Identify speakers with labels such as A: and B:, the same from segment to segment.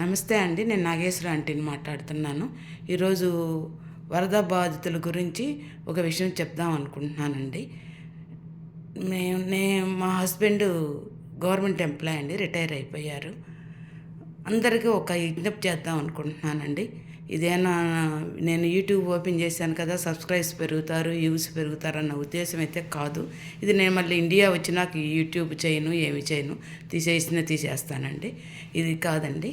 A: నమస్తే అండి నేను నాగేశ్వర ఆంటీని మాట్లాడుతున్నాను. ఈరోజు వరద బాధితుల గురించి ఒక విషయం చెప్దాం అనుకుంటున్నానండి. మేము నే మా హస్బెండ్ గవర్నమెంట్ ఎంప్లాయ్ అండి రిటైర్ అయిపోయారు. అందరికీ ఒక విజ్ఞప్తి చేద్దాం అనుకుంటున్నానండి. ఇదేనా నేను యూట్యూబ్ ఓపెన్ చేశాను కదా సబ్స్క్రైబ్స్ పెరుగుతారు వ్యూస్ పెరుగుతారు అన్న ఉద్దేశం అయితే కాదు. ఇది నేను మళ్ళీ ఇండియా వచ్చినాక యూట్యూబ్ చేయను ఏమి చేయను తీసేసిన తీసేస్తానండి. ఇది కాదండి.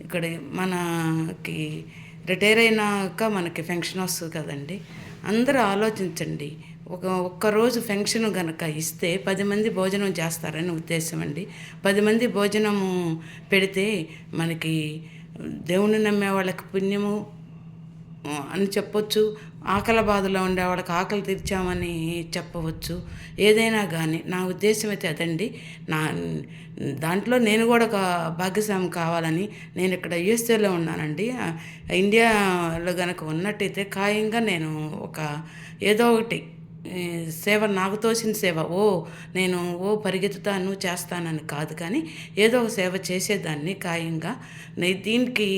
A: ఇక్కడ మనకి రిటైర్ అయినాక మనకి ఫెన్షన్ వస్తుంది కదండి. అందరూ ఆలోచించండి. ఒక ఒక్కరోజు ఫెన్షన్ కనుక ఇస్తే పది మంది భోజనం చేస్తారని ఉద్దేశం అండి. పది మంది భోజనము పెడితే మనకి దేవుని నమ్మే వాళ్ళకి పుణ్యము అని చెప్పొచ్చు. ఆకలి బాధలో ఉండే వాళ్ళకి ఆకలి తీర్చామని చెప్పవచ్చు. ఏదైనా కానీ నా ఉద్దేశం అయితే అదండి. నా దాంట్లో నేను కూడా ఒక భాగ్యస్వామి కావాలని నేను ఇక్కడ యూఎస్ఏలో ఉన్నానండి. ఇండియాలో కనుక ఉన్నట్టయితే ఖాయంగా నేను ఒక ఏదో ఒకటి సేవ నాకు తోసిన సేవ ఓ నేను ఓ పరిగెత్తుతాను చేస్తానని కాదు కానీ ఏదో ఒక సేవ చేసేదాన్ని ఖాయంగా. దీనికి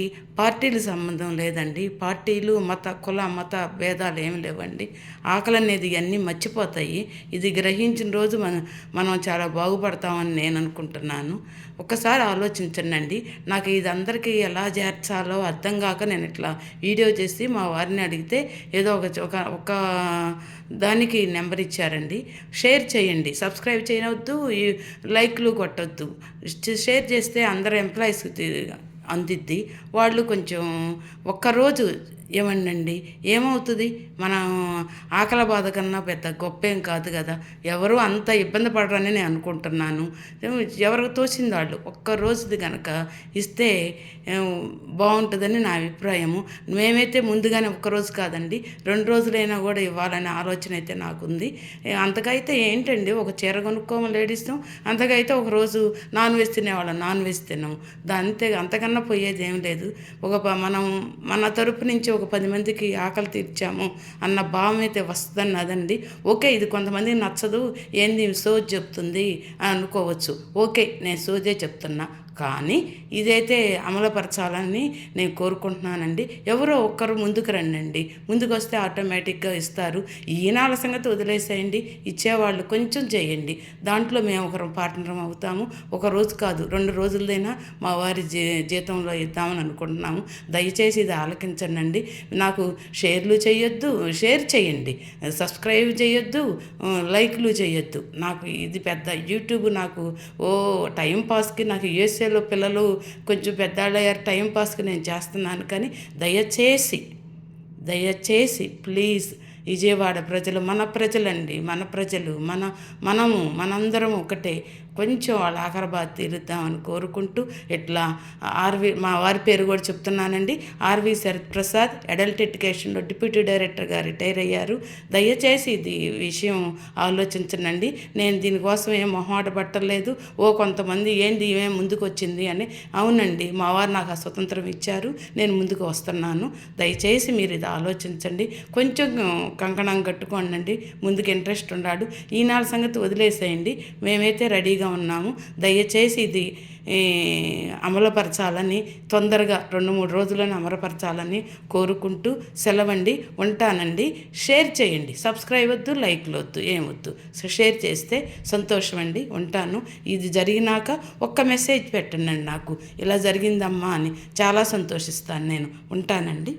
A: పార్టీలు సంబంధం లేదండి. పార్టీలు మత కుల మత భేదాలు ఏమి లేవండి. ఆకలి అనేది ఇవన్నీ మర్చిపోతాయి. ఇది గ్రహించిన రోజు మనం మనం చాలా బాగుపడతామని నేను అనుకుంటున్నాను. ఒక్కసారి ఆలోచించండి నాకు ఇది అందరికీ ఎలా చేర్చాలో అర్థం కాక నేను ఇట్లా వీడియో చేసి మా వారిని అడిగితే ఏదో ఒక ఒక దానికి నెంబర్ ఇచ్చారండి. షేర్ చేయండి. సబ్స్క్రైబ్ చేయవద్దు ఈ లైక్లు కొట్టొద్దు. షేర్ చేస్తే అందరు ఎంప్లాయీస్కి అందిద్ది. వాళ్ళు కొంచెం ఒక్కరోజు ఏమండండి ఏమవుతుంది? మనం ఆకలి బాధ కన్నా పెద్ద గొప్పేం కాదు కదా. ఎవరు అంత ఇబ్బంది పడరని నేను అనుకుంటున్నాను. ఎవరికి తోచింది వాళ్ళు? ఒక్క రోజుది కనుక ఇస్తే బాగుంటుందని నా అభిప్రాయము. మేమైతే ముందుగానే ఒక్కరోజు కాదండి రెండు రోజులైనా కూడా ఇవ్వాలనే ఆలోచన అయితే నాకుంది. ఏ, అంతకైతే ఏంటండి? ఒక చీర కొనుక్కోమని లేడీస్తాం అంతకైతే ఒక రోజు నాన్ వెజ్ తినేవాళ్ళం నాన్ వెజ్ తినము. దాంతే అంతకన్నా పోయేది ఏం లేదు. ఒక మనం మన తరపు నుంచి ఒక పది మందికి ఆకలి తీర్చాము అన్న భావం అయితే వస్తుందని అదండి ఓకే ఇది కొంతమందికి నచ్చదు ఏంది సోజ్ చెప్తుంది అని అనుకోవచ్చు. ఓకే నేను సోజే చెప్తున్నా. కానీ ఇదైతే అమలుపరచాలని నేను కోరుకుంటున్నానండి. ఎవరో ఒక్కరు ముందుకు రండి ముందుకు వస్తే ఆటోమేటిక్గా ఇస్తారు. ఈనాళ్ళ సంగతి వదిలేసేయండి. ఇచ్చేవాళ్ళు కొంచెం చేయండి. దాంట్లో మేము ఒకరు పార్ట్నర్ అవుతాము. ఒక రోజు కాదు రెండు రోజులదైనా మా వారి జీ జీతంలో ఇద్దామని అనుకుంటున్నాము. దయచేసి ఇది ఆలకించండి నాకు షేర్లు చేయొద్దు షేర్ చేయండి. సబ్స్క్రైబ్ చేయొద్దు లైక్లు చేయొద్దు. నాకు ఇది పెద్ద యూట్యూబ్ నాకు ఓ టైం పాస్కి నాకు యూఎస్ఏలో పిల్లలు కొంచెం పెద్దాళ్ళయ్యారు టైం పాస్కి నేను చేస్తున్నాను. కానీ దయచేసి దయచేసి ప్లీజ్ విజయవాడ ప్రజలు మన ప్రజలండి మన ప్రజలు మన మనము మనందరం ఒకటే. కొంచెం వాళ్ళ ఆఖరి బాధ తీరుద్దామని కోరుకుంటూ ఇట్లా ఆర్వి మా వారి పేరు కూడా చెప్తున్నానండి. R V Sharath Prasad adult ఎడ్యుకేషన్లో డిప్యూటీ డైరెక్టర్గా రిటైర్ అయ్యారు. దయచేసి ఇది విషయం ఆలోచించనండి. నేను దీనికోసం ఏం మొహమాట పట్టలేదు. ఓ కొంతమంది ఏంది ఏమేం ముందుకు వచ్చింది అని. అవునండి మా వారు నాకు ఆ స్వతంత్రం ఇచ్చారు. నేను ముందుకు వస్తున్నాను. దయచేసి మీరు ఇది ఆలోచించండి. కొంచెం కంకణం కట్టుకోండి ముందుకు ఇంట్రెస్ట్ ఉన్నాడు ఈనాడు సంగతి వదిలేసేయండి. మేమైతే రెడీగా ఉన్నాము. దయచేసి ఇది అమలుపరచాలని తొందరగా రెండు మూడు రోజులను అమలుపరచాలని కోరుకుంటూ సెలవండి ఉంటానండి. షేర్ చేయండి. సబ్స్క్రైబ్ వద్దు లైక్లు వద్దు ఏమొద్దు సో షేర్ చేస్తే సంతోషం అండి ఉంటాను. ఇది జరిగినాక ఒక్క మెసేజ్ పెట్టండి నాకు. ఇలా జరిగిందమ్మా అని చాలా సంతోషిస్తాను నేను. ఉంటానండి.